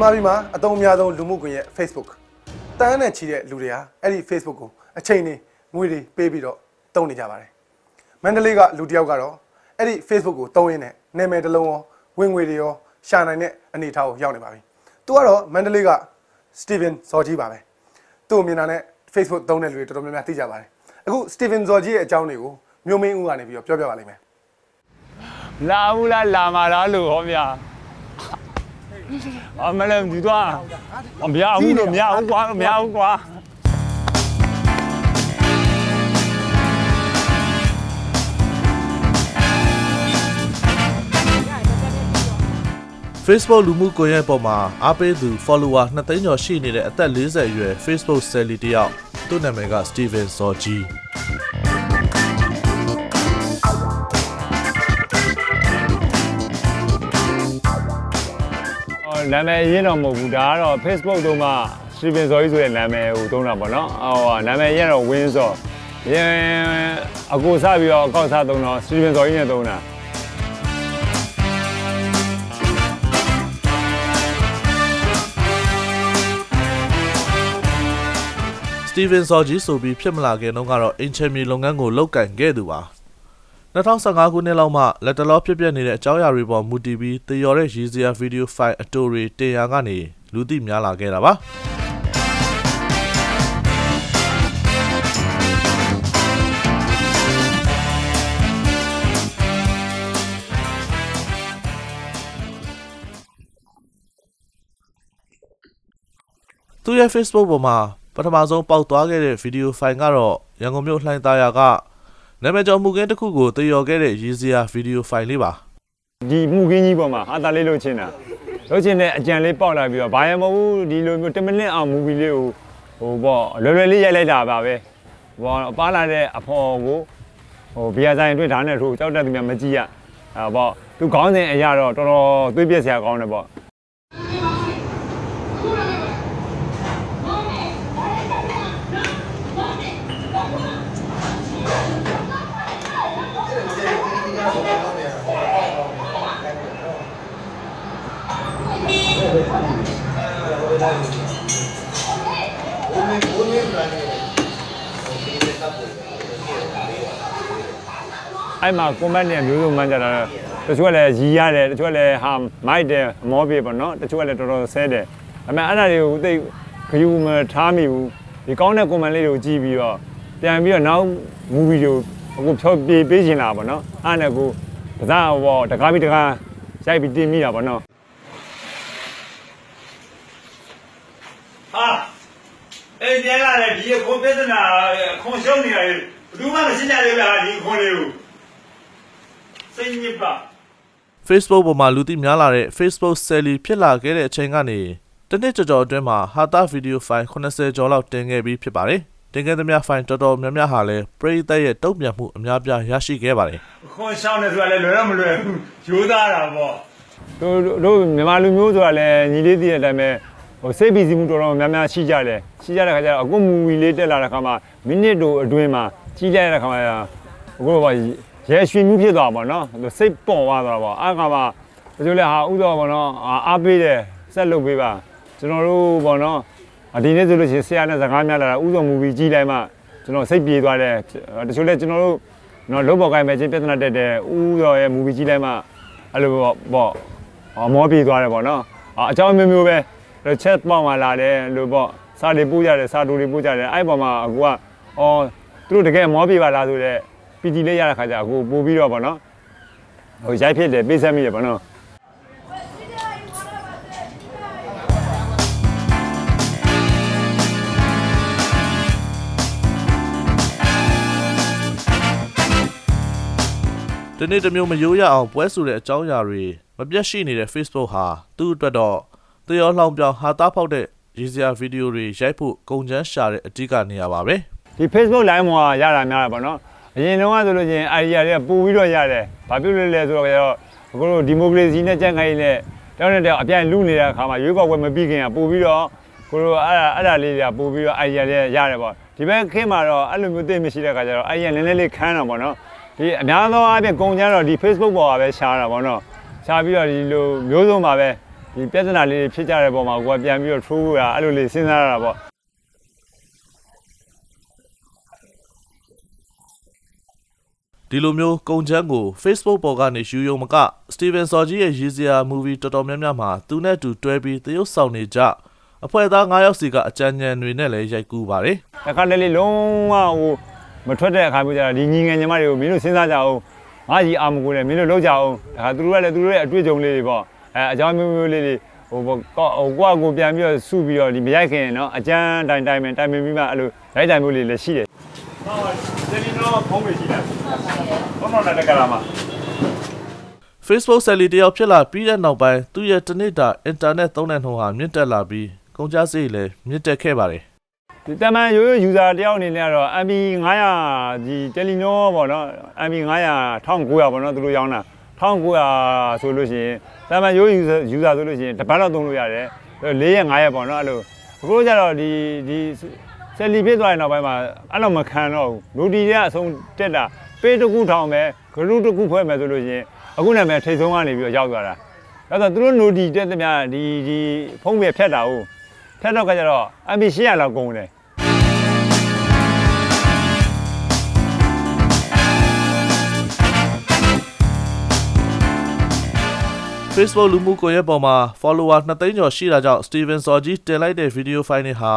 မြန်မာပြည်မှာအသုံးအများဆုံးလူမှုကွန်ရက် Facebook တန်းနဲ့ချီတဲ့လူတွေဟာအဲ့ဒီ Facebook ကိုအချိန်နေငွေတွေပေးပြီးတော့သုံးနေကြပါတယ်မန္တလေးကလူတစ်ယောက်ကတော့အဲ့ဒီ Facebook ကိုသုံးရင်းနဲ့နာမည်တစ်လုံးရောဝင်ငွေတွေရောရှာနိုင်တဲ့အနေအထားကိုရောက်နေပါပြီသူကတော့မန္တလေးက Steven ဇော်ကြီးပါပဲသူ့ကိုမြင်တာနဲ့ Facebook သုံးတဲ့လူတွေတော်တော်များများသိကြပါတယ်အခု Steven ဇော်ကြီးရဲ့အကြောင်းတွေကိုမျိုးမင်းဦးကနေပြီးတော့ပြောပြပါလိမ့်မယ်လာဘူးလားလာမှာလားလို့ဟောဗျာ အမလည်းဒီတော့အမရဘူးလို့မရဘူးကွာမရဘူးကွာ Facebook လူမှုကွန်ရက်ပေါ်မှာအားပေးသူ follower 2သိန်းကျော်ရှိနေတဲ့အသက်40အရွယ် Facebook Sally တယောက်သူ့နာမည်က Steven Zorji နာမည်ရင်းတော့မဟုတ်ဘူးဒါကတော့ Facebook တုန်းက Steven ဇော်ကြီးဆိုတဲ့နာမည်ကိုသုံးတာပေါ့နော်ဟောနာမည်ရင်းတော့ Win ဆိုရင်အကိုစပြီးတော့အကောက်စားသုံးတော့ Steven ဇော်ကြီးနဲ့သုံးတာစတီဗင်ဆော်ဂျီဆိုပြီးဖြစ်မလာခင်တုန်းကတော့အင်ချယ်မီလုပ်ငန်းကိုလုပ်ကင်ခဲ့သူပါ 2015ခုနှစ်လောက်မှလက်တလောဖြစ်ပျက်နေတဲ့အကြောင်းအရာတွေပေါ်မူတည်ပြီးတည်ရော်တဲ့ရည်စရာဗီဒီယိုဖိုင်အတူတွေတင်ရကနေလူသိများလာခဲ့တာပါသူရဲ့ Facebook ပေါ်မှာပထမဆုံးပေါက်သွားခဲ့တဲ့ဗီဒီယိုဖိုင်ကတော့ရန်ကုန်မြို့လှိုင်သာယာက နာမည်ကျော်မှုကင်းတစ်ခုကိုတည်ရော်ခဲ့တဲ့ရည်စရာဗီဒီယိုဖိုင်လေးပါဒီမှုကင်းကြီးပေါ်မှာဟာတာလေးလုပ်ချင်တာလုပ်ချင်တဲ့အကြံလေးပေါက်လာပြီးတော့ဘာရမဟုတ်ဘူးဒီလိုမျိုး10မိနစ်အောင်မူဗီလေးကိုဟိုပေါ့လွယ်လွယ်လေးရိုက်လိုက်တာပါပဲဟိုပါလာတဲ့အဖော်ကိုဟိုဘီယာဆိုင်အတွင်းဓာတ်နဲ့ထိုးကြောက်တက်သူများမကြည့်ရအဲပေါ့သူခေါင်းစဉ်အရာတော့တော်တော်သွေးပြက်စရာကောင်းတယ်ပေါ့ အဲ့မှာ comment တွေမျိုးစုံမှန်းကြတာတချို့ကလည်းရီးရတယ်တချို့ကလည်းဟာမိုက်တယ်အမောပြေပေါ့နော်တချို့ကလည်းတော်တော်ဆဲတယ်အမေအဲ့ဒါတွေကိုသိခယူမထားမိဘူးဒီကောင်းတဲ့ comment လေးတွေကိုကြည့်ပြီးတော့ပြန်ပြီးတော့နောက် movie တွေကိုအခုဖြောပြေးပေးချင်တာပေါ့နော်အဲ့နဲ့ကိုပဇာဘောတကားပြီးတကားရိုက်ပြီးတင်မိတာပေါ့နော် ဟာ အဲ့ဒီလာလေဒီခွန်ပြဿနာခွန်ရှုံးနေရတယ်ဘယ်သူမှမရှင်းကြသေးဘူးလားဒီခွန်လေးကိုစိတ်ညစ်ပါ Facebook ပေါ်မှာလူသိများလာတဲ့ Facebook Sally ဖြစ်လာခဲ့တဲ့အချိန်ကနေတစ်နှစ်ကျော်ကျော်အတွင်းမှာဟာတာဗီဒီယိုဖိုင်80ကျော်လောက်တင်ခဲ့ပြီးဖြစ်ပါတယ်။တင်ခဲ့သမျှဖိုင်တော်တော်များများဟာလည်းပရိသတ်ရဲ့တုံ့ပြန်မှုအများပြားရရှိခဲ့ပါတယ်ခွန်ရှောင်းနေဆိုတာလည်းလွယ်တော့မလွယ်ဘူးရိုးသားတာပေါ့တို့တို့မြန်မာလူမျိုးဆိုတာလည်းညီလေးတည်တဲ့အတိုင်းပဲ ဟိုစိတ်ပီစီမှုတော်တော်များများရှိကြတယ်ရှိကြတဲ့ခါကျတော့အခုမူဗီလေးတက်လာတဲ့ခါမှာမိနစ်တို့အတွင်းမှာကြီးကြတဲ့ခါမှာအခုတော့ရဲရွှေမှုဖြစ်သွားပါတော့သူစိတ်ပေါ်သွားတာပေါ့အားကမှာတချို့လည်းဟာဥတော်ပေါ့နော်အားပေးတယ်ဆက်လုပ်ပေးပါကျွန်တော်တို့ပေါ့နော်ဒီနေ့ဆိုလို့ရှိရင်ဆရာနဲ့စကားများလာတာဥတော်မူဗီကြီးတိုင်းမှာကျွန်တော်စိတ်ပြေသွားတယ်တချို့လည်းကျွန်တော်တို့နော်လုံးပေါ်ကိုင်းပဲချင်းပြဿနာတက်တယ်ဥတော်ရဲ့မူဗီကြီးတိုင်းမှာအဲ့လိုပေါ့ပေါ့အမောပြေးသွားတယ်ပေါ့နော်အာအကြောင်းမျိုးမျိုးပဲ ချက်ပေါက်မှလာတယ်လို့ပေါ့စာတွေပို့ကြတယ်စာတူတွေပို့ကြတယ်အဲ့ပေါ်မှာအကူကအော်သူတို့တကယ်အမောပြေးပါလားဆိုတော့ပီတီလေးရတဲ့ခါကျအကူပို့ပြီးတော့ပေါ့နော်ဟိုရိုက်ဖြစ်တယ်ပေးဆက်မိတယ်ပေါ့နော်။ဒီနေ့တစ်မျိုးမရိုးရအောင်ပွဲဆိုတဲ့အကြောင်းအရာတွေမပြတ်ရှိနေတဲ့ Facebook ဟာသူ့အတွက်တော့ တရောလှောင်ပြောင်ဟာတာဖောက်တဲ့ရည်စရာဗီဒီယိုတွေရိုက်ဖို့ကုန်ချမ်းရှာတဲ့အဓိကနေရာပါပဲ။ဒီ Facebook line မှာရတာများတယ်ပေါ့နော်အရင်တုန်းကဆိုလို့ချင်း idea တွေကပို့ပြီးတော့ရတယ်ဘာဖြစ်လို့လဲဆိုတော့ကျတော့အခုတို့ဒီမိုကရေစီနဲ့ကြံ့ခိုင်နဲ့တောင်းတဲ့အပြိုင်လူနေတဲ့အခါမှာရွေးကောက်ပွဲမပြီးခင်ကပို့ပြီးတော့ကိုတို့အဲ့ဒါအဲ့ဒါလေးတွေကပို့ပြီးတော့ idea တွေရတယ်ပေါ့ဒီဘက်ခင်းမှာတော့အဲ့လိုမျိုးသိမရှိတဲ့အခါကျတော့ idea နည်းနည်းလေးခန်းတာပေါ့နော်ဒီအများသောအားဖြင့်ကုန်ကျန်းတော့ဒီ Facebook ပေါ်မှာပဲရှားတာပေါ့နော်ရှားပြီးတော့ဒီလိုမျိုးစုံပါပဲ ဒီပြဿနာလေးဖြစ်ကြတဲ့ပုံမှာကိုကပြန်ပြီးတော့ထိုးဖို့ရအဲ့လိုလေးစဉ်းစားရတာပေါ့ဒီလိုမျိုးကုန်ချမ်းကို Facebook ပေါ်ကနေယူယုံမက Steven Sorgi ရဲ့ရည်စရာ movie တော်တော်များများမှာသူနဲ့အတူတွဲပြီးသရုပ်ဆောင်နေကြအဖွဲ့သား9ယောက်စီကအကြံဉာဏ်တွေနဲ့လည်းရိုက်ကူးပါတယ်တခါတလေလုံးဝဟိုမထွက်တဲ့အခါမျိုးကြတာဒီညီငယ်ညီမတွေကိုမင်းတို့စဉ်းစားကြအောင်ငါကြီးအာမကိုလည်းမင်းတို့လောက်ကြအောင်ဒါခါသူတို့ကလည်းသူတို့ရဲ့အတွေ့အကြုံလေးတွေပေါ့ အဲအကြောင်းမျိုးမျိုးလေးတွေဟိုကောဟိုကိုကကိုပြန်ပြီးတော့စုပြီးတော့ဒီမရိုက်ခင်နော်အကျန်းတိုင်တိုင်ပင်တိုင်ပင်ပြီးမှအဲ့လိုရိုက်တိုင်မျိုးလေးလည်းရှိတယ်ဟုတ်တယ်ဒီနော်ဖုန်းပဲရှိတယ်ဘုန်းတော်လည်းကလာမှာ Facebook ဆယ်လီတယောက်ဖြစ်လာပြီးတဲ့နောက်ပိုင်းသူရဲ့တနစ်တာအင်တာနက်သုံးတဲ့နှုန်းဟာမြင့်တက်လာပြီးကုန်ကျစရိတ်လည်းမြင့်တက်ခဲ့ပါတယ်ဒီတမန်ရိုးရိုး user တယောက်အနေနဲ့ကတော့ MB 900ဒီတယ်လီမျောပေါ့နော် MB 900 1900ပေါ့နော်သူတို့ရောင်းတာ 1900ဆိုလို့ရှိရင်တမန်ရိုး user user ဆိုလို့ရှိရင်တစ်ပတ်တော့သုံးလို့ရတယ်4ရက်5ရက်ပေါ့နော်အဲ့လိုအခုကျတော့ဒီဒီဆယ်လီဖြစ်သွားတဲ့နောက်ပိုင်းမှာအဲ့လိုမခံတော့ဘူးလူတီတွေကအဆုံးတက်တာပေးတစ်ခုထောင်ပဲဂရုတစ်ခုဖွဲ့မယ်ဆိုလို့ရှိရင်အခုနာမည်ထိတ်ဆုံးကနေပြီးတော့ရောက်သွားတာအဲ့တော့သူတို့နိုတီတက်သမျှဒီဒီဖုံးပြဖြတ်တာဟုတ်ဖြတ်တော့ကကြတော့ MB 800လောက်ကုန်တယ် Facebook လူမှုကွန်ရက်ပေါ်မှာ follower 2သိန်းကျော်ရှိတာကြောင့် Steven Sorgi တင်လိုက်တဲ့ video file တွေဟာ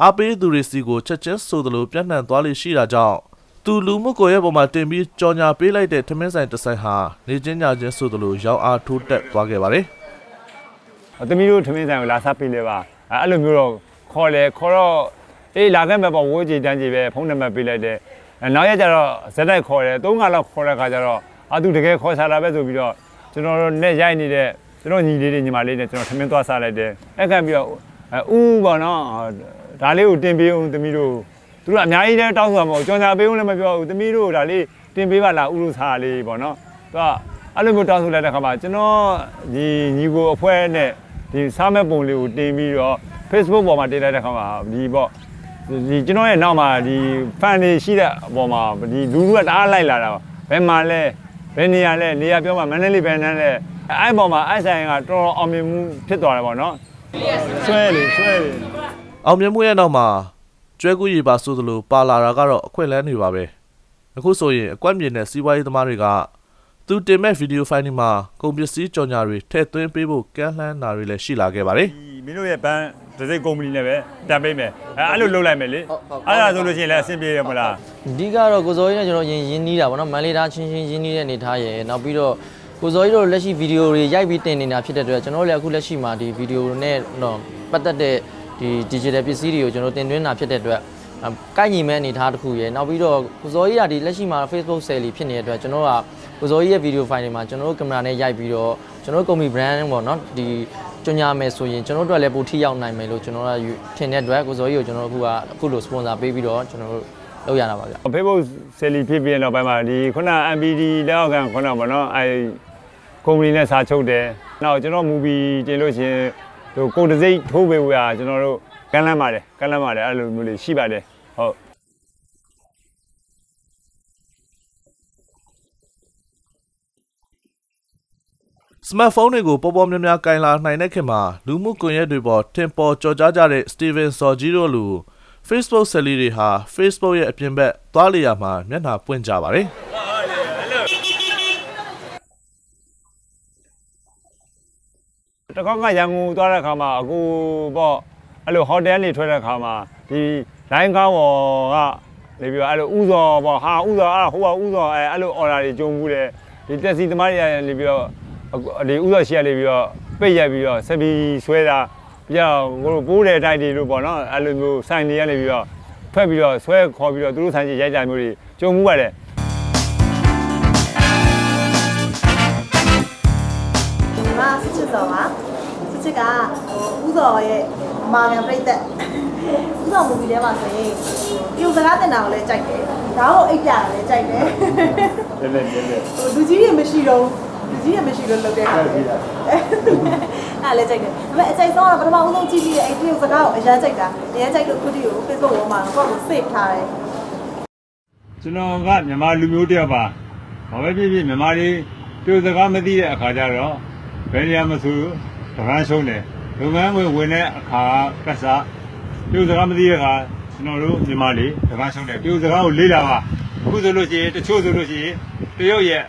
အားပေးသူတွေစီကိုချက်ချင်းဆိုသလိုပြန့်နှံ့သွားလိမ့်ရှိတာကြောင့်သူလူမှုကွန်ရက်ပေါ်မှာတင်ပြီးကြော်ညာပေးလိုက်တဲ့ထမင်းဆိုင်တစ်ဆိုင်ဟာနေချင်းညချင်းဆိုသလိုရောင်းအားထိုးတက်သွားခဲ့ပါတယ်အသမီးတို့ထမင်းဆိုင်ကိုလာစားပေးလေပါအဲအဲ့လိုမျိုးတော့ခေါ်လေခေါ်တော့အေးလာခဲ့မဲ့ပေါ့ဝိုးကြည်တန်းကြည်ပဲဖုန်းနံပါတ်ပေးလိုက်တယ်အဲနောက်ရက်ကျတော့ဇက်တိုက်ခေါ်တယ်သုံးခါလောက်ခေါ်တဲ့ခါကျတော့အတူတကယ်ခေါ်စားလာပဲဆိုပြီးတော့ ကျွန်တော်တို့နဲ့ရိုက်နေတဲ့ကျွန်တော်ညီလေးတွေညီမလေးတွေကျွန်တော်ထမင်းသွားစားလိုက်တယ်အဲ့ကပြီးတော့အဲဥပေါ့နော်ဒါလေးကိုတင်ပေးအောင်သမီးတို့သူတို့အများကြီးလည်းတောင်းဆိုတာမဟုတ်ကြောင်စာပေးအောင်လည်းမပြောဘူးသမီးတို့ဒါလေးတင်ပေးပါလားဥရုစားလေးပေါ့နော်သူကအဲ့လိုမျိုးတောင်းဆိုလိုက်တဲ့ခါမှာကျွန်တော်ဒီညီကိုအဖွဲနဲ့ဒီစားမဲ့ပုံလေးကိုတင်ပြီးတော့ Facebook ပေါ်မှာတင်လိုက်တဲ့ခါမှာဒီပေါ့ဒီကျွန်တော်ရဲ့နောက်မှာဒီ fan တွေရှိတဲ့အပေါ်မှာဒီလူလူကတအားလိုက်လာတာဘယ်မှာလဲ ဘယ်နေရာလဲနေရာပြောမှာမန္တလေးဘယ်နန်းလဲအဲ့ပေါ်မှာအဲ့ဆိုင်ကတော်တော်အောင်မြင်မှုဖြစ်သွားတယ်ပေါ့နော်ဆွဲလေဆွဲလေအောင်မြင်မှုရဲ့နောက်မှာကျွဲကူရီပါဆိုသလိုပါလာတာကတော့အခွင့်အလန်းတွေပါပဲအခုဆိုရင်အကွက်မြင်တဲ့စီးပွားရေးသမားတွေကသူတင်မဲ့ဗီဒီယိုဖိုင်တွေမှာကုန်ပစ္စည်းကြော်ညာတွေထည့်သွင်းပေးဖို့ကမ်းလှမ်းတာတွေလည်းရှိလာခဲ့ပါတယ်ဒီမင်းတို့ရဲ့ဘန်း တစ်စိတ်ကုမ္ပဏီနဲ့ပဲတန်ပေးမယ်အဲ့အဲ့လိုလုပ်လိုက်မယ်လေအဲ့ဒါဆိုလို့ရှိရင်လည်းအဆင်ပြေရမလားအဓိကတော့ကိုဇော်ကြီးနဲ့ကျွန်တော်ရင်ရင်းနှီးတာပေါ့နော်မန်လေးသားချင်းချင်းရင်းနှီးတဲ့အနေထားရယ်နောက်ပြီးတော့ကိုဇော်ကြီးတို့လက်ရှိဗီဒီယိုတွေရိုက်ပြီးတင်နေတာဖြစ်တဲ့အတွက်ကျွန်တော်တို့လည်းအခုလက်ရှိမှာဒီဗီဒီယိုနဲ့တော့ပတ်သက်တဲ့ဒီ digital ပစ္စည်းတွေကိုကျွန်တော်တင်သွင်းတာဖြစ်တဲ့အတွက်အကိုက်ညီမဲ့အနေထားတစ်ခုရယ်နောက်ပြီးတော့ကိုဇော်ကြီးကဒီလက်ရှိမှာ Facebook sale ဖြစ်နေတဲ့အတွက်ကျွန်တော်ကကိုဇော်ကြီးရဲ့ဗီဒီယိုဖိုင်တွေမှာကျွန်တော်တို့ကင်မရာနဲ့ရိုက်ပြီးတော့ကျွန်တော်တို့ကုမ္ပဏီ brand ပေါ့နော်ဒီ ကြညာမယ်ဆိုရင်ကျွန်တော်တို့အတွက်လည်းပိုထိရောက်နိုင်မယ်လို့ကျွန်တော်ကထင်တဲ့အတွက်ကိုဇော်ကြီးကိုကျွန်တော်တို့အခုကအခုလို sponsor ပေးပြီးတော့ကျွန်တော်တို့လုပ်ရတာပါဗျ Facebook ဆယ်လီဖြစ်ပြီးတော့ပိုင်းမှာဒီခုန MPD လက်အောက်ခံခုနပေါ့နော်အဲကုမ္ပဏီနဲ့စာချုပ်တယ်။နောက်ကျွန်တော် movie တင်လို့ရှရင်ဟိုကိုယ်တစ်စိတ်ထိုးပေးဖို့ရကျွန်တော်တို့ကမ်းလှမ်းပါတယ်ကမ်းလှမ်းပါတယ်အဲ့လိုမျိုးလေးရှိပါတယ် စမတ်ဖုန်းတွေကိုပေါ်ပေါ်များများကင်လာနိုင်တဲ့ခင်မှာလူမှုကွန်ရက်တွေပေါ်ထင်ပေါ်ကြော်ကြားကြတဲ့ Steven Sorgi တို့လူ Facebook ဆယ်လီတွေဟာ Facebook ရဲ့အပြင်ဘက်သွားလေရမှာမျက်နှာပွင့်ကြပါတယ်တကောက်ကရန်ကုန်သွားတဲ့ခါမှာအခုပေါ့အဲ့လိုဟိုတယ်နေထွက်တဲ့ခါမှာဒီလိုင်းကားပေါ်ကနေပြီးတော့အဲ့လိုဥစော်ပေါ့ဟာဥစော်အဲ့ဟိုကဥစော်အဲ့အဲ့လို order တွေကြုံဘူးတယ်ဒီတက်စီသမားတွေကနေပြီးတော့ ဒီဥစော်ရှိရနေပြီးတော့ပိတ်ရက်ပြီးတော့ဆက်ပြီးဆွဲတာပြီးတော့ကိုတို့ပိုးတဲ့တိုက်တွေလို့ပေါ့နော်အဲ့လိုမျိုးဆိုင်တွေကနေပြီးတော့ဖက်ပြီးတော့ဆွဲခေါ်ပြီးတော့သူတို့ဆိုင်ကြီးရိုက်ကြမျိုးတွေကြုံမှုပါတယ်ဒီမှာစစ်ချစ်စော်ပါစစ်ချစ်ကဟိုဥစော်ရဲ့အမာခံပြိသက်ဥစော်မူဗီထဲမှာဆိုရင်ပြုစကားတင်တာကိုလည်းကြိုက်တယ်ဒါကိုအိတ်ပြတာလည်းကြိုက်တယ်တယ်တယ်တယ်တယ်ဟိုလူကြီးတွေမရှိတော့ လူကြီးတွေမရှိတော့လုပ်တဲ့ခါလေအဲ့လည်းကြိုက်တယ်ဒါပေမဲ့အကြိုက်ဆုံးကတော့ပထမဦးဆုံးကြည့်ပြီးတဲ့အဲ့ပြုစကားကိုအရင်ကြိုက်တာအရင်ကြိုက်လို့ခုတည်းကို Facebook ပေါ်မှာတော့ကိုယ်ကို save ထားတယ်ကျွန်တော်ကမြန်မာလူမျိုးတစ်ယောက်ပါဘာပဲဖြစ်ဖြစ်မြန်မာတွေပြောစကားမသိတဲ့အခါကျတော့ဘယ်နေရာမဆိုတပန်းရှုံးတယ်လုပ်ငန်းဝင်ဝင်တဲ့အခါကစားပြုစကားမသိတဲ့အခါကျွန်တော်တို့မြန်မာလေးတပန်းရှုံးတယ်ပြုစကားကိုလေးလာပါအခုဆိုလို့ရှိရင်တချို့ဆိုလို့ရှိရင်တရုတ်ရဲ့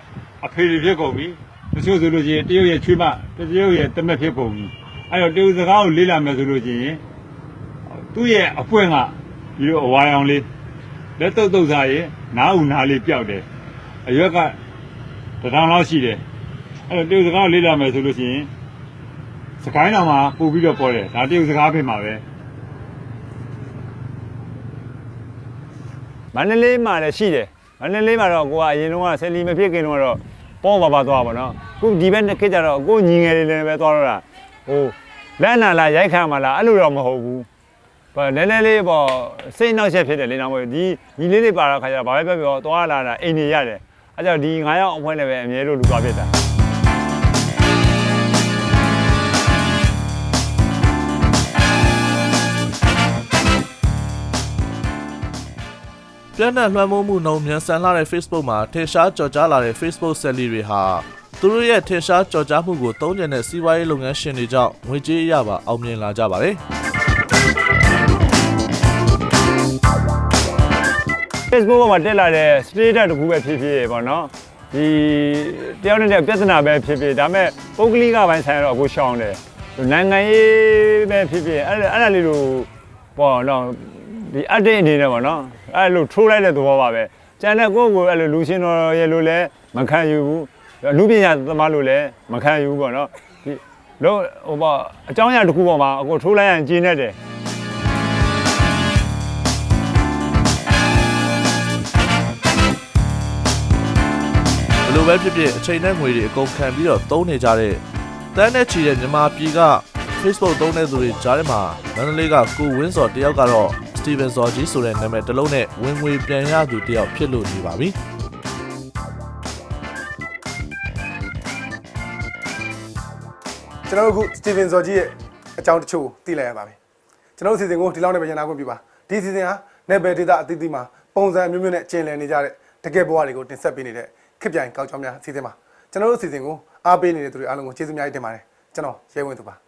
အဖေတွေဖြစ်ကုန်ပြီ တချို့ဆိုလို့ရှိရင်တရုတ်ရဲ့ချွေးမတရုတ်ရဲ့တမက်ဖြစ်ကုန်ပြီအဲ့တော့တရုတ်စကားကိုလေးလာမယ်ဆိုလို့ရှိရင်သူ့ရဲ့အပွင့်ကဒီလိုအဝါရောင်လေးလက်တုပ်တုပ်စားရင်နားဦးနားလေးပျောက်တယ်အရွက်ကတစ်ထောင်လောက်ရှိတယ်အဲ့တော့တရုတ်စကားကိုလေးလာမယ်ဆိုလို့ရှိရင်စကိုင်းတော်မှာပို့ပြီးတော့ပေါ်တယ်ဒါတရုတ်စကားဖြစ်မှာပဲမန္တလေးမှာလည်းရှိတယ်မန္တလေးမှာတော့ကိုကအရင်တုန်းကဆယ်လီမဖြစ်ခင်တုန်းကတော့ ပေါ့ပါပါသွားပါတော့ခုဒီဘက်နှစ်ခေတ်ကျတော့ကိုညီငယ်လေးလည်းပဲသွားတော့တာဟိုလက်နာလားရိုက်ခံမလားအဲ့လိုတော့မဟုတ်ဘူးဘာလဲလဲလေးပေါ့စိတ်နှောက်ရက်ဖြစ်တယ်လေနောက်မို့ဒီညီလေးတွေပါတော့ခါကျတော့ဘာပဲပြောပြောသွားလာတာအိမ်နေရတယ်အဲ့ကြောင့်ဒီ9ရောက်အဖွဲနဲ့ပဲအမြဲလို့လူသွားဖြစ်တာ ပြန့်နှံ့လွှမ်းမိုးမှုနှုန်းမြန်ဆန်လာတဲ့ Facebook မှာထင်ရှားကြော်ကြားလာတဲ့ Facebook ဆက်လီတွေဟာသူတို့ရဲ့ထင်ရှားကြော်ကြားမှုကိုသုံးကျင်တဲ့စီးပွားရေးလုပ်ငန်းရှင်တွေကြောင့်ငွေကြေးအရပါအောင်မြင်လာကြပါတယ် Facebook ပေါ်မှာတက်လာတဲ့ status တခုပဲဖြစ်ဖြစ်ပေါ့နော်ဒီတယောက်နဲ့တယောက်ပြဿနာပဲဖြစ်ဖြစ်ဒါပေမဲ့ပုဂ္ဂလိကပိုင်းဆိုင်ရတော့အခုရှောင်းတယ်နိုင်ငံရေးပဲဖြစ်ဖြစ်အဲ့ဒါအဲ့ဒါလေးလိုပေါ့နော် ဒီ update အနေနဲ့ပေါ့နော်အဲ့လိုထိုးလိုက်တဲ့သဘောပါပဲကျန်တဲ့ကိုယ့်ကိုအဲ့လိုလူရှင်တော်ရဲ့လိုလဲမခံယူဘူးလူပညာသမားလိုလဲမခံယူဘူးပေါ့နော်ဒီလို့ဟိုပေါ့အကြောင်းအရာတစ်ခုပေါ်မှာအခုထိုးလိုက်ရင်ကျင်းနေတယ်ဘယ်လိုပဲဖြစ်ဖြစ်အချိန်နဲ့ငွေတွေအကုန်ခံပြီးတော့သုံးနေကြတဲ့တန်းနဲ့ချီတဲ့မြန်မာပြည်က Facebook သုံးတဲ့သူတွေကြားထဲမှာမန္တလေးကကိုဝင်းစော်တယောက်ကတော့ Steven စော်ကြီးဆိုတဲ့နာမည်တစ်လုံးနဲ့ဝင်ငွေပြန်ရသူတယောက်ဖြစ်လို့နေပါပြီကျွန်တော်တို့အခု Steven ဇော်ကြီးရဲ့အကြောင်းတချို့ကိုသိလိုက်ရပါပြီကျွန်တော်တို့အစီအစဉ်ကိုဒီလောက်နဲ့ပဲရန်နာခွင့်ပြုပါဒီအစီအစဉ်ဟာ Nebel Data အသီးသီးမှာပုံစံမျိုးမျိုးနဲ့ကျင်လည်နေကြတဲ့တကယ်ဘဝတွေကိုတင်ဆက်ပေးနေတဲ့ခစ်ပြိုင်ကောက်ကြောင်းများအစီအစဉ်ပါကျွန်တော်တို့အစီအစဉ်ကိုအားပေးနေတဲ့သူတွေအားလုံးကိုကျေးဇူးများကြီးတင်ပါတယ်ကျွန်တော်ရဲဝင်သူပါ